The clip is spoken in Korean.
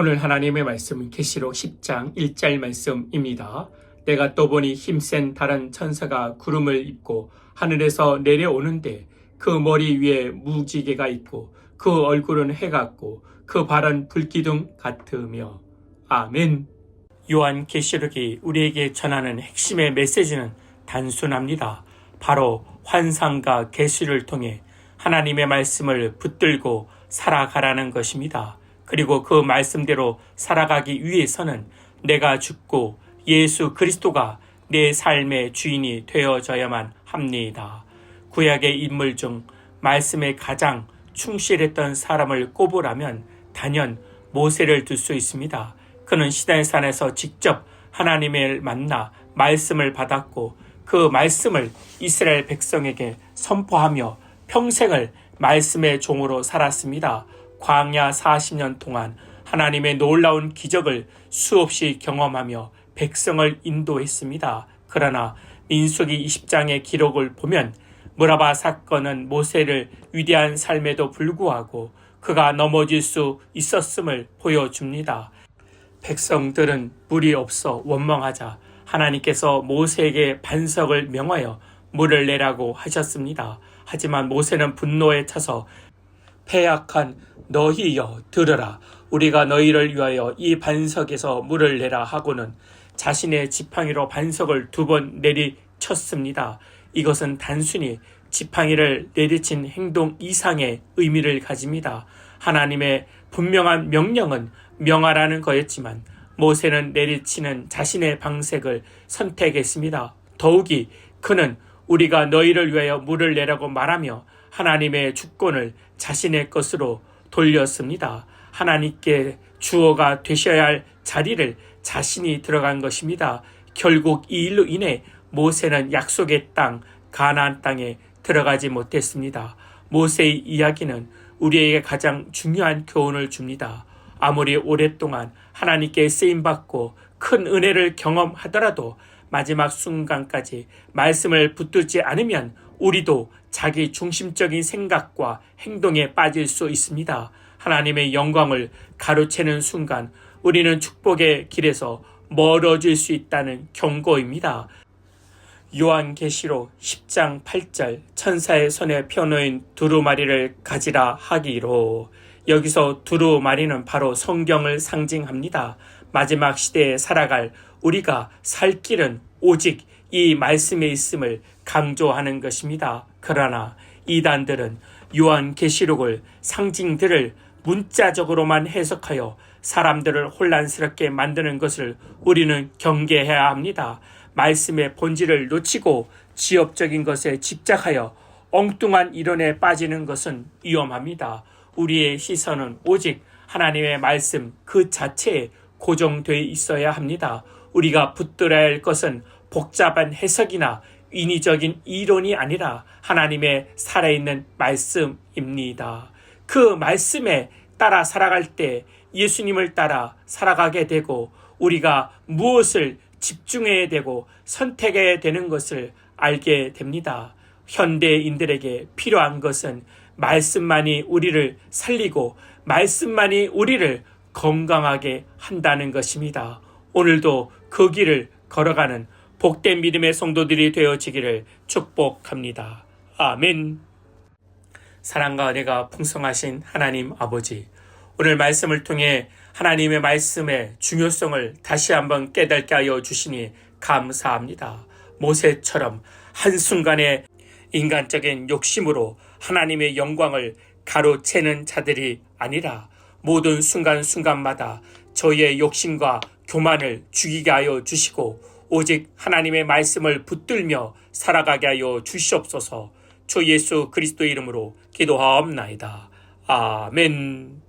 오늘 하나님의 말씀은 계시록 10장 1절 말씀입니다. 내가 또 보니 힘센 다른 천사가 구름을 입고 하늘에서 내려오는데 그 머리 위에 무지개가 있고 그 얼굴은 해 같고 그 발은 불기둥 같으며 아멘. 요한 계시록이 우리에게 전하는 핵심의 메시지는 단순합니다. 바로 환상과 계시를 통해 하나님의 말씀을 붙들고 살아가라는 것입니다. 그리고 그 말씀대로 살아가기 위해서는 내가 죽고 예수 그리스도가 내 삶의 주인이 되어져야만 합니다. 구약의 인물 중 말씀에 가장 충실했던 사람을 꼽으라면 단연 모세를 들 수 있습니다. 그는 시나의 산에서 직접 하나님을 만나 말씀을 받았고 그 말씀을 이스라엘 백성에게 선포하며 평생을 말씀의 종으로 살았습니다. 광야 40년 동안 하나님의 놀라운 기적을 수없이 경험하며 백성을 인도했습니다. 그러나 민수기 20장의 기록을 보면 무라바 사건은 모세를 위대한 삶에도 불구하고 그가 넘어질 수 있었음을 보여줍니다. 백성들은 물이 없어 원망하자 하나님께서 모세에게 반석을 명하여 물을 내라고 하셨습니다. 하지만 모세는 분노에 차서 패약한 너희여 들으라 우리가 너희를 위하여 이 반석에서 물을 내라 하고는 자신의 지팡이로 반석을 두 번 내리쳤습니다. 이것은 단순히 지팡이를 내리친 행동 이상의 의미를 가집니다. 하나님의 분명한 명령은 명하라는 거였지만 모세는 내리치는 자신의 방색을 선택했습니다. 더욱이 그는 우리가 너희를 위하여 물을 내라고 말하며 하나님의 주권을 자신의 것으로 돌렸습니다. 하나님께 주어가 되셔야 할 자리를 자신이 들어간 것입니다. 결국 이 일로 인해 모세는 약속의 땅 가나안 땅에 들어가지 못했습니다. 모세의 이야기는 우리에게 가장 중요한 교훈을 줍니다. 아무리 오랫동안 하나님께 쓰임 받고 큰 은혜를 경험하더라도 마지막 순간까지 말씀을 붙들지 않으면 우리도 자기 중심적인 생각과 행동에 빠질 수 있습니다. 하나님의 영광을 가로채는 순간 우리는 축복의 길에서 멀어질 수 있다는 경고입니다. 요한계시록 10장 8절 천사의 손에 펴놓인 두루마리를 가지라 하기로 여기서 두루마리는 바로 성경을 상징합니다. 마지막 시대에 살아갈 우리가 살 길은 오직 이 말씀에 있음을 강조하는 것입니다. 그러나 이단들은 요한 계시록을 상징들을 문자적으로만 해석하여 사람들을 혼란스럽게 만드는 것을 우리는 경계해야 합니다. 말씀의 본질을 놓치고 지엽적인 것에 집착하여 엉뚱한 이론에 빠지는 것은 위험합니다. 우리의 시선은 오직 하나님의 말씀 그 자체에 고정되어 있어야 합니다. 우리가 붙들어야 할 것은 복잡한 해석이나 인위적인 이론이 아니라 하나님의 살아있는 말씀입니다. 그 말씀에 따라 살아갈 때 예수님을 따라 살아가게 되고 우리가 무엇을 집중해야 되고 선택해야 되는 것을 알게 됩니다. 현대인들에게 필요한 것은 말씀만이 우리를 살리고 말씀만이 우리를 건강하게 한다는 것입니다. 오늘도 그 길을 걸어가는 복된 믿음의 성도들이 되어지기를 축복합니다. 아멘. 사랑과 은혜가 풍성하신 하나님 아버지, 오늘 말씀을 통해 하나님의 말씀의 중요성을 다시 한번 깨닫게 하여 주시니 감사합니다. 모세처럼 한순간에 인간적인 욕심으로 하나님의 영광을 가로채는 자들이 아니라 모든 순간순간마다 저희의 욕심과 교만을 죽이게 하여 주시고 오직 하나님의 말씀을 붙들며 살아가게 하여 주시옵소서 주 예수 그리스도 이름으로 기도하옵나이다. 아멘.